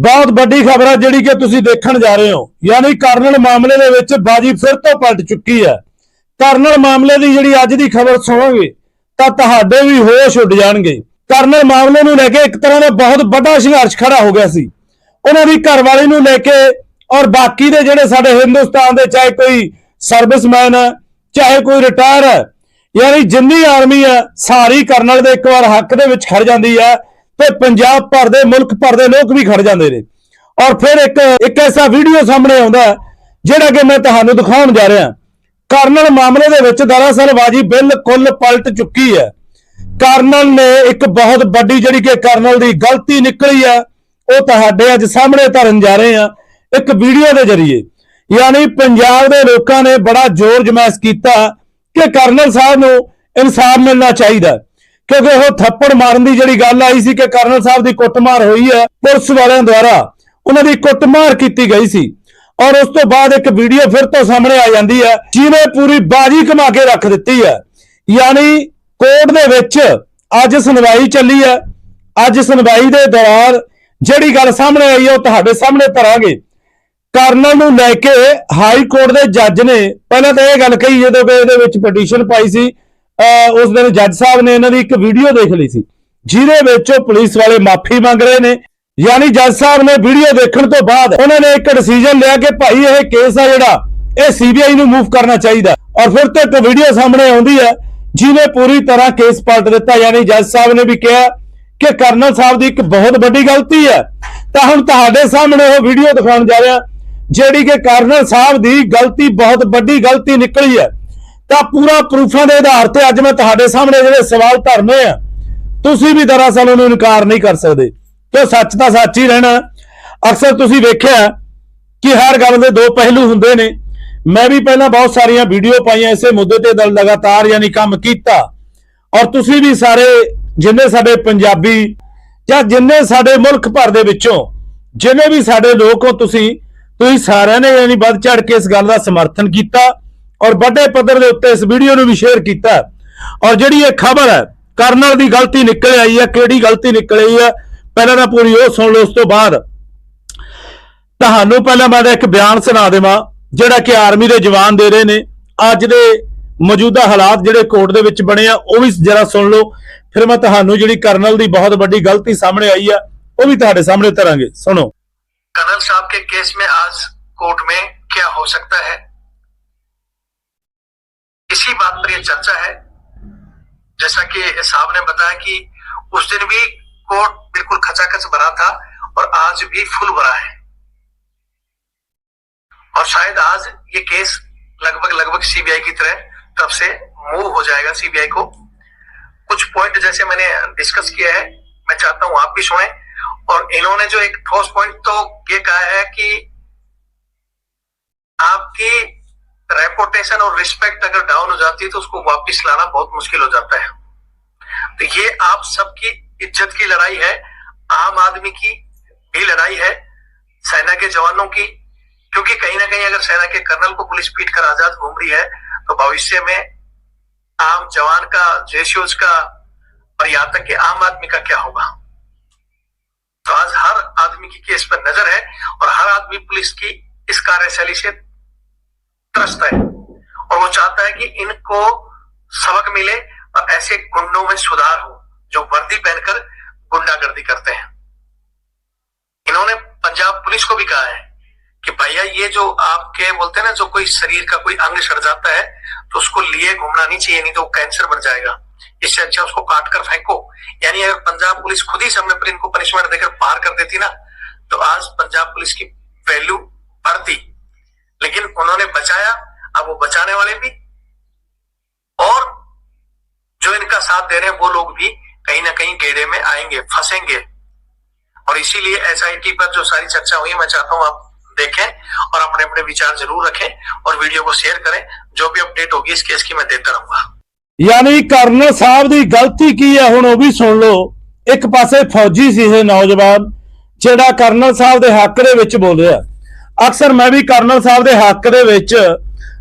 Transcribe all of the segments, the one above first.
ਬਹੁਤ ਵੱਡੀ ਖਬਰ ਹੈ ਜਿਹੜੀ ਕਿ ਤੁਸੀਂ ਦੇਖਣ ਜਾ ਰਹੇ ਹੋ। ਯਾਨੀ ਕਰਨਲ ਮਾਮਲੇ ਦੇ ਵਿੱਚ ਬਾਜੀ ਫਿਰ ਤੋਂ ਪਲਟ ਚੁੱਕੀ ਹੈ। ਕਰਨਲ ਮਾਮਲੇ ਦੀ ਜਿਹੜੀ ਅੱਜ ਦੀ ਖਬਰ ਸੁਣੋਗੇ, ਤਾਂ ਤੁਹਾਡੇ ਵੀ ਹੋਸ਼ ਉੱਡ ਜਾਣਗੇ। ਕਰਨਲ ਮਾਮਲੇ ਨੂੰ ਲੈ ਕੇ ਇੱਕ ਤਰ੍ਹਾਂ ਦਾ ਬਹੁਤ ਵੱਡਾ ਸੰਘਰਸ਼ ਖੜਾ ਹੋ ਗਿਆ ਸੀ। ਉਹਨਾਂ ਦੀ ਘਰਵਾਲੀ ਨੂੰ ਲੈ ਕੇ ਔਰ ਬਾਕੀ ਦੇ ਜਿਹੜੇ ਸਾਡੇ ਹਿੰਦੁਸਤਾਨ ਦੇ ਚਾਹੇ ਕੋਈ ਸਰਵਿਸਮੈਨ ਹੈ, ਚਾਹੇ ਕੋਈ ਰਿਟਾਇਰ ਹੈ, ਯਾਨੀ ਜਿੰਨੀ ਆਰਮੀ ਹੈ, ਸਾਰੀ ਕਰਨਲ ਦੇ ਇੱਕ ਵਾਰ ਹੱਕ ਦੇ ਵਿੱਚ ਖੜ ਜਾਂਦੀ ਹੈ। ਤੇ ਪੰਜਾਬ ਭਰ ਦੇ, ਮੁਲਕ ਭਰ ਦੇ ਲੋਕ ਵੀ ਖੜ ਜਾਂਦੇ ਨੇ। ਔਰ ਫਿਰ ਇੱਕ ਇੱਕ ਐਸਾ ਵੀਡੀਓ ਸਾਹਮਣੇ ਆਉਂਦਾ ਜਿਹੜਾ ਕਿ ਮੈਂ ਤੁਹਾਨੂੰ ਦਿਖਾਉਣ ਜਾ ਰਿਹਾ। ਕਰਨਲ ਮਾਮਲੇ ਦੇ ਵਿੱਚ ਦਰਅਸਲ ਬਾਜੀ ਬਿਲਕੁਲ ਪਲਟ ਚੁੱਕੀ ਹੈ। ਕਰਨਲ ਨੇ ਇੱਕ ਬਹੁਤ ਵੱਡੀ ਜਿਹੜੀ ਕਿ ਕਰਨਲ ਦੀ ਗਲਤੀ ਨਿਕਲੀ ਹੈ, ਉਹ ਤੁਹਾਡੇ ਅੱਜ ਸਾਹਮਣੇ ਧਰਨ ਜਾ ਰਹੇ ਹਾਂ, ਇੱਕ ਵੀਡੀਓ ਦੇ ਜ਼ਰੀਏ। ਯਾਨੀ ਪੰਜਾਬ ਦੇ ਲੋਕਾਂ ਨੇ ਬੜਾ ਜ਼ੋਰ ਜਮੈਸ ਕੀਤਾ ਕਿ ਕਰਨਲ ਸਾਹਿਬ ਨੂੰ ਇਨਸਾਫ ਮਿਲਣਾ ਚਾਹੀਦਾ ਕਿਉਂਕਿ ਉਹ ਥੱਪੜ ਮਾਰਨ ਦੀ ਜਿਹੜੀ ਗੱਲ ਆਈ ਸੀ ਕਿ ਕਰਨਲ ਸਾਹਿਬ ਦੀ ਕੁੱਟਮਾਰ ਹੋਈ ਹੈ ਪੁਲਿਸ ਵਾਲਿਆਂ ਦੁਆਰਾ, ਉਹਨਾਂ ਦੀ ਕੁੱਟਮਾਰ ਕੀਤੀ ਗਈ ਸੀ। ਔਰ ਉਸ ਤੋਂ ਬਾਅਦ ਇੱਕ ਵੀਡੀਓ ਫਿਰ ਤੋਂ ਸਾਹਮਣੇ ਆ ਜਾਂਦੀ ਹੈ ਜਿਹਨੇ ਪੂਰੀ ਬਾਜੀ ਕਮਾ ਕੇ ਰੱਖ ਦਿੱਤੀ ਹੈ। ਯਾਨੀ ਕੋਰਟ ਦੇ ਵਿੱਚ ਅੱਜ ਸੁਣਵਾਈ ਚੱਲੀ ਹੈ, ਅੱਜ ਸੁਣਵਾਈ ਦੇ ਦੌਰਾਨ ਜਿਹੜੀ ਗੱਲ ਸਾਹਮਣੇ ਆਈ ਹੈ, ਉਹ ਤੁਹਾਡੇ ਸਾਹਮਣੇ ਧਰਾਂਗੇ ਕਰਨਲ ਨੂੰ ਲੈ ਕੇ ਹਾਈ ਕੋਰਟ ਦੇ ਜੱਜ ਨੇ ਪਹਿਲਾਂ ਤਾਂ ਇਹ ਗੱਲ ਕਹੀ ਜਦੋਂ ਕਿ ਇਹਦੇ ਵਿੱਚ ਪਟੀਸ਼ਨ ਪਾਈ ਸੀ ਉਸ ਦਿਨ ਜੱਜ ਸਾਹਿਬ ਨੇ ਇਹਨਾਂ ਦੀ ਇੱਕ ਵੀਡੀਓ ਦੇਖ ਲਈ ਸੀ, ਜਿਹਦੇ ਵਿੱਚ ਉਹ ਪੁਲਿਸ ਵਾਲੇ ਮਾਫੀ ਮੰਗ ਰਹੇ ਨੇ। ਯਾਨੀ ਜੱਜ ਸਾਹਿਬ ਨੇ ਵੀਡੀਓ ਦੇਖਣ ਤੋਂ ਬਾਅਦ ਉਹਨਾਂ ਨੇ ਇੱਕ ਡਿਸੀਜਨ ਲਿਆ ਕਿ ਭਾਈ ਇਹ ਕੇਸ ਆ ਜਿਹੜਾ, ਇਹ ਸੀਬੀਆਈ ਨੂੰ ਮੂਵ ਕਰਨਾ ਚਾਹੀਦਾ। ਔਰ ਫਿਰ ਤੋਂ ਇੱਕ ਵੀਡੀਓ ਸਾਹਮਣੇ ਆਉਂਦੀ ਹੈ, ਜਿਹਨੇ ਪੂਰੀ ਤਰ੍ਹਾਂ ਕੇਸ ਪਲਟ ਦਿੱਤਾ। ਯਾਨੀ ਜੱਜ ਸਾਹਿਬ ਨੇ ਵੀ ਕਿਹਾ ਕਿ ਕਰਨਲ ਸਾਹਿਬ ਦੀ ਇੱਕ ਬਹੁਤ ਵੱਡੀ ਗਲਤੀ ਹੈ। ਤਾਂ ਹੁਣ ਤੁਹਾਡੇ ਸਾਹਮਣੇ ਉਹ ਵੀਡੀਓ ਦਿਖਾਉਣ ਜਾ ਰਿਹਾ, ਜਿਹੜੀ ਕਿ ਕਰਨਲ ਸਾਹਿਬ ਦੀ ਗਲਤੀ, ਬਹੁਤ ਵੱਡੀ ਗਲਤੀ ਨਿਕਲੀ ਹੈ। ਤਾਂ ਪੂਰਾ ਪ੍ਰੂਫਾਂ ਦੇ ਆਧਾਰ ਤੇ ਅੱਜ ਮੈਂ ਤੁਹਾਡੇ ਸਾਹਮਣੇ ਜਿਹੜੇ ਸਵਾਲ ਧਰਨੇ ਆ, ਤੁਸੀਂ ਵੀ ਦਰਅਸਲ ਉਹਨੂੰ ਇਨਕਾਰ ਨਹੀਂ ਕਰ ਸਕਦੇ। ਤੇ ਸੱਚ ਤਾਂ ਸੱਚ ਹੀ ਰਹਿਣਾ। ਅਕਸਰ ਤੁਸੀਂ ਵੇਖਿਆ ਕਿ ਹਰ ਗੱਲ ਦੇ ਦੋ ਪਹਿਲੂ ਹੁੰਦੇ ਨੇ। ਮੈਂ ਵੀ ਪਹਿਲਾਂ ਬਹੁਤ ਸਾਰੀਆਂ ਵੀਡੀਓ ਪਾਈਆਂ, ਇਸੇ ਮੁੱਦੇ ਤੇ ਦਲ ਲਗਾਤਾਰ ਯਾਨੀ ਕੰਮ ਕੀਤਾ। ਔਰ ਤੁਸੀਂ ਵੀ ਸਾਰੇ, ਜਿੰਨੇ ਸਾਡੇ ਪੰਜਾਬੀ ਜਾਂ ਜਿੰਨੇ ਸਾਡੇ ਮੁਲਕ ਭਰ ਦੇ ਵਿੱਚੋਂ, ਜਿੰਨੇ ਵੀ ਸਾਡੇ ਲੋਕ ਹੋ ਤੁਸੀਂ ਤੁਸੀਂ ਸਾਰਿਆਂ ਨੇ ਯਾਨੀ ਵੱਧ ਚੜ ਕੇ ਇਸ ਗੱਲ ਦਾ ਸਮਰਥਨ ਕੀਤਾ। ਔਰ ਵੱਡੇ ਪੱਧਰ ਦੇ ਉੱਤੇ ਇਸ ਵੀਡੀਓ ਨੂੰ ਵੀ ਸ਼ੇਅਰ ਕੀਤਾ ਔਰ ਜਿਹੜੀ ਇਹ ਖਬਰ ਹੈ ਕਰਨਲ ਦੀ ਗਲਤੀ ਨਿਕਲ ਆਈ ਹੈ ਕਿਹੜੀ ਗਲਤੀ ਨਿਕਲ ਆਈ ਹੈ ਪਹਿਲਾਂ ਤਾਂ ਪੂਰੀ ਉਹ ਸੁਣ ਲਓ ਉਸ ਤੋਂ ਬਾਅਦ ਤੁਹਾਨੂੰ ਪਹਿਲਾਂ ਮੈਂ ਇੱਕ ਬਿਆਨ ਸੁਣਾ ਦੇਵਾਂ ਜਿਹੜਾ ਕਿ ਆਰਮੀ ਦੇ ਜਵਾਨ ਦੇ ਰਹੇ ਨੇ ਅੱਜ ਦੇ ਮੌਜੂਦਾ ਹਾਲਾਤ ਜਿਹੜੇ ਕੋਰਟ ਦੇ ਵਿੱਚ ਬਣੇ ਆ ਉਹ ਵੀ ਜਰਾ ਸੁਣ ਲਓ ਫਿਰ ਮੈਂ ਤੁਹਾਨੂੰ ਜਿਹੜੀ ਕਰਨਲ ਦੀ ਬਹੁਤ ਵੱਡੀ ਗਲਤੀ ਸਾਹਮਣੇ ਆਈ ਆ ਉਹ ਵੀ ਤੁਹਾਡੇ ਸਾਹਮਣੇ ਧਰਾਂਗੇ ਸੁਣੋ कर्नल साहब के केस में आज कोर्ट में क्या हो सकता है इसी बात पर यह चर्चा है, जैसा कि साहब ने बताया कि उस दिन भी कोर्ट बिल्कुल खचाखच भरा था और आज भी फुल भरा है। और शायद आज ये केस लगभग लगभग सीबीआई की तरह तब से मूव हो जाएगा सीबीआई को। कुछ पॉइंट जैसे मैंने डिस्कस किया है, मैं चाहता हूँ आप भी सुने। और इन्होंने जो एक ठोस पॉइंट तो ये कहा है कि आपकी रेपुटेशन और रिस्पेक्ट अगर डाउन हो जाती है तो उसको वापस लाना बहुत मुश्किल हो जाता है। तो ये आप सबकी इज़्ज़त की लड़ाई है, आम आदमी की भी लड़ाई है, सेना के जवानों की, क्योंकि कहीं ना कहीं अगर सेना के कर्नल को पुलिस पीट कर आज़ाद घूम रही है तो भविष्य में आम जवान का जेसीओज का और यहाँ तक कि आम आदमी का क्या होगा? तो आज हर आदमी की केस पर नज़र है और हर आदमी पुलिस की इस कार्यशैली से त्रस्त है। और वो चाहता है कि इनको सबक मिले और ऐसे गुंडों में सुधार हो, जो वर्दी पहनकर गुंडागर्दी करते हैं। इन्होंने पंजाब पुलिस को भी कहा है कि भैया, ये जो आपके बोलते हैं ना, जो कोई शरीर का कोई अंग सड़ जाता है तो उसको लिए घूमना नहीं चाहिए, नहीं तो कैंसर बन जाएगा। इससे अच्छा उसको काट कर फेंको। यानी अगर पंजाब पुलिस खुद ही समय पर इनको पनिशमेंट देकर पार कर देती ना तो आज पंजाब पुलिस की वैल्यू बढ़ती। लेकिन उन्होंने बचाया अब वो बचाने वाले भी और जो इनका साथ दे रहे हैं वो लोग भी कहीं ना कहीं गेड़े में आएंगे फंसेंगे और इसीलिए एसआईटी पर जो सारी चर्चा हुई मैं चाहता हूं आप देखें और अपने अपने विचार जरूर रखें और वीडियो को शेयर करें जो भी अपडेट होगी इस केस की मैं देता रहूंगा ਯਾਨੀ ਕਰਨਲ ਸਾਹਿਬ ਦੀ ਗਲਤੀ ਕੀ ਹੈ ਹੁਣ ਉਹ ਵੀ ਸੁਣ ਲਓ ਇੱਕ ਪਾਸੇ ਫੌਜੀ ਸੀ ਇਹ ਨੌਜਵਾਨ ਜਿਹੜਾ ਕਰਨਲ ਸਾਹਿਬ ਦੇ ਹੱਕ ਦੇ ਵਿੱਚ ਬੋਲਿਆ ਅਕਸਰ ਮੈਂ ਵੀ ਕਰਨਲ ਸਾਹਿਬ ਦੇ ਹੱਕ ਦੇ ਵਿੱਚ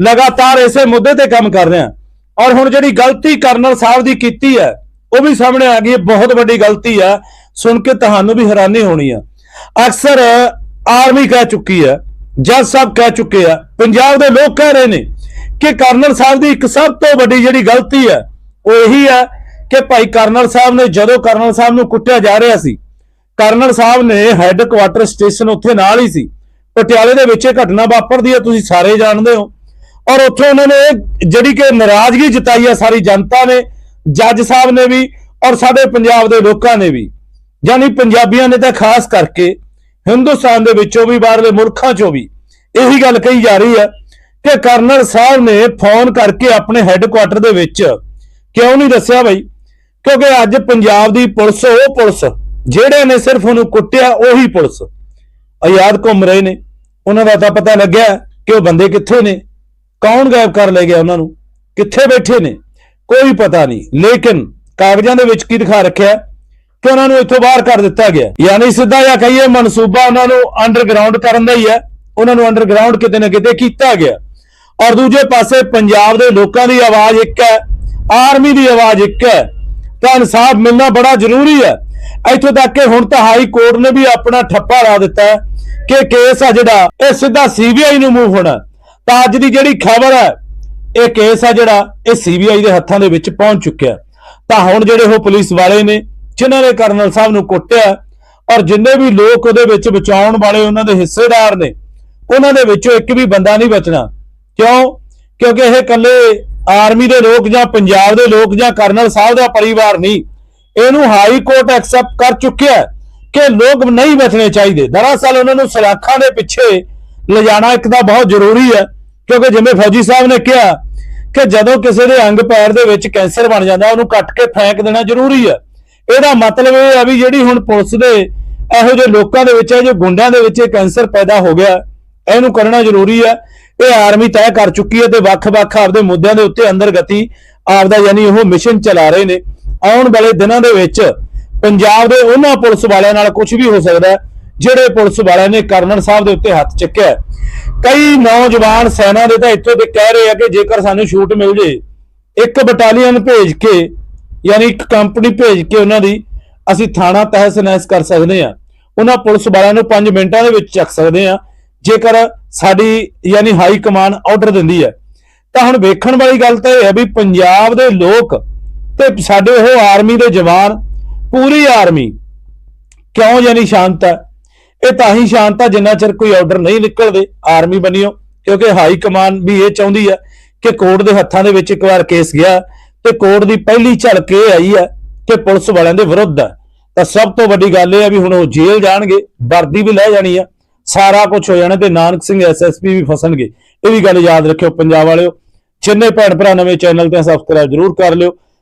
ਲਗਾਤਾਰ ਇਸੇ ਮੁੱਦੇ ਤੇ ਕੰਮ ਕਰ ਰਿਹਾ। ਔਰ ਹੁਣ ਜਿਹੜੀ ਗਲਤੀ ਕਰਨਲ ਸਾਹਿਬ ਦੀ ਕੀਤੀ ਹੈ, ਉਹ ਵੀ ਸਾਹਮਣੇ ਆ ਗਈ ਹੈ, ਬਹੁਤ ਵੱਡੀ ਗਲਤੀ ਹੈ। ਸੁਣ ਕੇ ਤੁਹਾਨੂੰ ਵੀ ਹੈਰਾਨੀ ਹੋਣੀ ਆ ਅਕਸਰ ਆਰਮੀ ਕਹਿ ਚੁੱਕੀ ਹੈ, ਜੱਜ ਸਾਹਿਬ ਕਹਿ ਚੁੱਕੇ ਆ, ਪੰਜਾਬ ਦੇ ਲੋਕ ਕਹਿ ਰਹੇ ਨੇ ਕਿ ਕਰਨਲ ਸਾਹਿਬ ਦੀ ਇੱਕ ਸਭ ਤੋਂ ਵੱਡੀ ਜਿਹੜੀ ਗਲਤੀ ਹੈ, ਉਹ ਇਹੀ ਹੈ ਕਿ ਭਾਈ ਕਰਨਲ ਸਾਹਿਬ ਨੇ ਜਦੋਂ ਕਰਨਲ ਸਾਹਿਬ ਨੂੰ ਕੁੱਟਿਆ ਜਾ ਰਿਹਾ ਸੀ, ਕਰਨਲ ਸਾਹਿਬ ਨੇ ਹੈੱਡਕੁਆਟਰ ਸਟੇਸ਼ਨ ਉੱਥੇ ਨਾਲ ਹੀ ਸੀ। ਪਟਿਆਲੇ ਦੇ ਵਿੱਚ ਇਹ ਘਟਨਾ ਵਾਪਰਦੀ ਹੈ, ਤੁਸੀਂ ਸਾਰੇ ਜਾਣਦੇ ਹੋ। ਔਰ ਉੱਥੋਂ ਉਹਨਾਂ ਨੇ ਜਿਹੜੀ ਕਿ ਨਾਰਾਜ਼ਗੀ ਜਤਾਈ ਹੈ ਸਾਰੀ ਜਨਤਾ ਨੇ, ਜੱਜ ਸਾਹਿਬ ਨੇ ਵੀ ਔਰ ਸਾਡੇ ਪੰਜਾਬ ਦੇ ਲੋਕਾਂ ਨੇ ਵੀ। ਯਾਨੀ ਪੰਜਾਬੀਆਂ ਨੇ ਤਾਂ ਖਾਸ ਕਰਕੇ ਹਿੰਦੁਸਤਾਨ ਦੇ ਵਿੱਚੋਂ ਵੀ, ਬਾਹਰਲੇ ਮੁਲਕਾਂ 'ਚੋਂ ਵੀ ਇਹੀ ਗੱਲ ਕਹੀ ਜਾ ਰਹੀ ਹੈ ਕਿ ਕਰਨਲ ਸਾਹਿਬ ਨੇ ਫੋਨ ਕਰਕੇ ਆਪਣੇ ਹੈੱਡਕੁਆਟਰ ਦੇ ਵਿੱਚ ਕਿਉਂ ਨਹੀਂ ਦੱਸਿਆ ਬਈ? ਕਿਉਂਕਿ ਅੱਜ ਪੰਜਾਬ ਦੀ ਪੁਲਿਸ, ਉਹ ਪੁਲਿਸ ਜਿਹੜੇ ਨੇ ਸਿਰਫ ਉਹਨੂੰ ਕੁੱਟਿਆ, ਉਹੀ ਪੁਲਿਸ। ਆਜ਼ਾਦ ਘੁੰਮ ਰਹੇ ਨੇ। ਉਹਨਾਂ ਦਾ ਤਾਂ ਪਤਾ ਲੱਗਿਆ ਕਿ ਉਹ ਬੰਦੇ ਕਿੱਥੇ ਨੇ। ਕੌਣ ਗਾਇਬ ਕਰ ਲੈ ਗਿਆ ਉਹਨਾਂ ਨੂੰ? ਕਿੱਥੇ ਬੈਠੇ ਨੇ? ਕੋਈ ਪਤਾ ਨਹੀਂ। ਲੇਕਿਨ ਕਾਗਜ਼ਾਂ ਦੇ ਵਿੱਚ ਕੀ ਦਿਖਾ ਰੱਖਿਆ ਕਿ ਉਹਨਾਂ ਨੂੰ ਇੱਥੋਂ ਬਾਹਰ ਕਰ ਦਿੱਤਾ ਗਿਆ। ਯਾਨੀ ਸਿੱਧਾ ਜਾਂ ਕਹੀਏ, ਮਨਸੂਬਾ ਉਹਨਾਂ ਨੂੰ ਅੰਡਰਗਰਾਉਂਡ ਕਰਨ ਦਾ ਹੀ ਹੈ। ਉਹਨਾਂ ਨੂੰ ਅੰਡਰਗਰਾਉਂਡ ਕਿਤੇ ਨਾ ਕਿਤੇ ਕੀਤਾ ਗਿਆ। ਔਰ ਦੂਜੇ ਪਾਸੇ ਪੰਜਾਬ ਦੇ ਲੋਕਾਂ ਦੀ ਆਵਾਜ਼ ਇੱਕ ਹੈ। ਆਰਮੀ ਦੀ ਆਵਾਜ਼ ਇੱਕ ਹੈ। ਤਾਂ ਇਨਸਾਫ ਮਿਲਣਾ ਬੜਾ ਜ਼ਰੂਰੀ ਹੈ। ਇੱਥੋਂ ਤੱਕ ਕਿ ਹੁਣ ਤਾਂ ਹਾਈ ਕੋਰਟ ਨੇ ਵੀ ਆਪਣਾ ਠੱਪਾ ਲਾ ਦਿੱਤਾ ਕਿ ਕੇਸ ਆ ਜਿਹੜਾ, ਇਹ ਸਿੱਧਾ ਸੀਬੀਆਈ ਨੂੰ ਮੂਵ ਹੋਣਾ। ਤਾਂ ਅੱਜ ਦੀ ਜਿਹੜੀ ਖਬਰ ਹੈ, ਇਹ ਕੇਸ ਆ ਜਿਹੜਾ, ਇਹ ਸੀਬੀਆਈ ਦੇ ਹੱਥਾਂ ਦੇ ਵਿੱਚ ਪਹੁੰਚ ਚੁੱਕਿਆ ਤਾਂ ਹੁਣ ਜਿਹੜੇ ਉਹ ਪੁਲਿਸ ਵਾਲੇ ਨੇ, ਜਿਨ੍ਹਾਂ ਨੇ ਕਰਨਲ ਸਾਹਿਬ ਨੂੰ ਕੁੱਟਿਆ ਔਰ ਜਿੰਨੇ ਵੀ ਲੋਕ ਉਹਦੇ ਵਿੱਚ ਬਚਾਉਣ ਵਾਲੇ ਉਹਨਾਂ ਦੇ ਹਿੱਸੇਦਾਰ ਨੇ, ਉਹਨਾਂ ਦੇ ਵਿੱਚੋਂ ਇੱਕ ਵੀ ਬੰਦਾ ਨਹੀਂ ਬਚਣਾ। ਕਿਉਂ? ਕਿਉਂਕਿ ਇਹ ਇਕੱਲੇ ਆਰਮੀ ਦੇ ਲੋਕ ਜਾਂ ਪੰਜਾਬ ਦੇ ਲੋਕ ਜਾਂ ਕਰਨਲ ਸਾਹਿਬ ਦਾ ਪਰਿਵਾਰ ਨਹੀਂ। ਇਹਨੂੰ ਹਾਈ ਕੋਰਟ ਐਕਸੈਪਟ ਕਰ ਚੁੱਕਿਆ ਹੈ ਕਿ ਲੋਕ ਨਹੀਂ ਬਚਣੇ ਚਾਹੀਦੇ। ਦਰਅਸਲ ਉਹਨਾਂ ਨੂੰ ਸਲਾਖਾਂ ਦੇ ਪਿੱਛੇ ਲਿਜਾਣਾ ਇੱਕ ਤਾਂ ਬਹੁਤ ਜ਼ਰੂਰੀ ਹੈ, ਕਿਉਂਕਿ ਜਿਵੇਂ ਫੌਜੀ ਸਾਹਿਬ ਨੇ ਕਿਹਾ ਕਿ ਜਦੋਂ ਕਿਸੇ ਦੇ ਅੰਗ ਪੈਰ ਦੇ ਵਿੱਚ ਕੈਂਸਰ ਬਣ ਜਾਂਦਾ, ਉਹਨੂੰ ਕੱਟ ਕੇ ਫੈਂਕ ਦੇਣਾ ਜ਼ਰੂਰੀ ਹੈ। ਇਹਦਾ ਮਤਲਬ ਇਹ ਹੈ ਵੀ ਜਿਹੜੀ ਹੁਣ ਪੁਲਿਸ ਦੇ ਇਹੋ ਜਿਹੇ ਲੋਕਾਂ ਦੇ ਵਿੱਚ ਇਹ ਜੋ ਗੁੰਡਿਆਂ ਦੇ ਵਿੱਚ ਇਹ ਕੈਂਸਰ ਪੈਦਾ ਹੋ ਗਿਆ, ਇਹਨੂੰ ਕਰਨਾ ਜ਼ਰੂਰੀ ਹੈ। ਇਹ ਆਰਮੀ ਤੈਅ ਕਰ ਚੁੱਕੀ ਹੈ ਤੇ ਵੱਖ-ਵੱਖ ਆਪਦੇ ਮੁੱਦਿਆਂ ਦੇ ਉੱਤੇ ਅੰਦਰ ਗਤੀ, ਆਪਦਾ ਯਾਨੀ ਉਹ ਮਿਸ਼ਨ ਚਲਾ ਰਹੇ ਨੇ। ਆਉਣ ਵਾਲੇ ਦਿਨਾਂ ਦੇ ਵਿੱਚ ਪੰਜਾਬ ਦੇ ਉਹਨਾਂ ਪੁਲਿਸ ਵਾਲਿਆਂ ਨਾਲ ਕੁਝ ਵੀ ਹੋ ਸਕਦਾ ਜਿਹੜੇ ਪੁਲਿਸ ਵਾਲਿਆਂ ਨੇ ਕਰਨਲ ਸਾਹਿਬ ਦੇ ਉੱਤੇ ਹੱਥ ਚੱਕਿਆ ਕਈ ਨੌਜਵਾਨ ਸੈਨਾ ਦੇ ਤਾਂ ਇੱਥੋਂ ਦੇ ਕਹਿ ਰਹੇ ਆ ਕਿ ਜੇਕਰ ਸਾਨੂੰ ਛੂਟ ਮਿਲ ਜੇ, ਇੱਕ ਬਟਾਲੀਅਨ ਭੇਜ ਕੇ, ਯਾਨੀ ਇੱਕ ਕੰਪਨੀ ਭੇਜ ਕੇ ਉਹਨਾਂ ਦੀ ਅਸੀਂ ਥਾਣਾ ਤਹਿਸ ਨਹਿਸ ਕਰ ਸਕਦੇ ਆ ਉਹਨਾਂ ਪੁਲਿਸ ਵਾਲਿਆਂ ਨੂੰ 5 ਮਿੰਟਾਂ ਦੇ ਵਿੱਚ ਚੱਕ ਸਕਦੇ ਆ ਜੇਕਰ ਸਾਡੀ, ਯਾਨੀ ਹਾਈ ਕਮਾਨ ਆਰਡਰ ਦਿੰਦੀ ਹੈ। ਤਾਂ ਹੁਣ ਵੇਖਣ ਵਾਲੀ ਗੱਲ ਤਾਂ ਇਹ ਹੈ ਵੀ ਪੰਜਾਬ ਦੇ ਲੋਕ ਤੇ ਸਾਡੇ ਉਹ ਆਰਮੀ ਦੇ ਜਵਾਨ, ਪੂਰੀ ਆਰਮੀ। ਕਿਉਂ ਯਾਨੀ ਸ਼ਾਂਤ ਹੈ? ਇਹ ਤਾਂ ਹੀ ਸ਼ਾਂਤ ਹੈ ਜਿੰਨਾ ਚਿਰ ਕੋਈ ਆਰਡਰ ਨਹੀਂ ਨਿਕਲਦੇ, ਆਰਮੀ ਬਣਿਓ। ਕਿਉਂਕਿ ਹਾਈ ਕਮਾਨ ਵੀ ਇਹ ਚਾਹੁੰਦੀ ਹੈ ਕਿ ਕੋਰਟ ਦੇ ਹੱਥਾਂ ਦੇ ਵਿੱਚ ਇੱਕ ਵਾਰ ਕੇਸ ਗਿਆ ਤੇ ਕੋਰਟ ਦੀ ਪਹਿਲੀ ਝਲਕ ਇਹ ਆਈ ਹੈ ਕਿ ਪੁਲਿਸ ਵਾਲਿਆਂ ਦੇ ਵਿਰੁੱਧ ਹੈ। ਤਾਂ ਸਭ ਤੋਂ ਵੱਡੀ ਗੱਲ ਇਹ ਹੈ ਵੀ ਹੁਣ ਉਹ ਜੇਲ੍ਹ ਜਾਣਗੇ, ਵਰਦੀ ਵੀ ਲੈ ਜਾਣੀ ਆ। ਸਾਰਾ ਕੁਝ ਹੋ ਜਾਣਾ ਤੇ ਨਾਨਕ ਸਿੰਘ ਐਸਐਸਪੀ ਵੀ ਫਸਣਗੇ। ਇਹ ਵੀ ਗੱਲ ਯਾਦ ਰੱਖਿਓ ਪੰਜਾਬ ਵਾਲਿਓ। ਜਿੰਨੇ ਭੈਣ ਭਰਾ ਨਵੇਂ ਚੈਨਲ ਤੇ ਸਬਸਕ੍ਰਾਈਬ ਜਰੂਰ ਕਰ ਲਿਓ।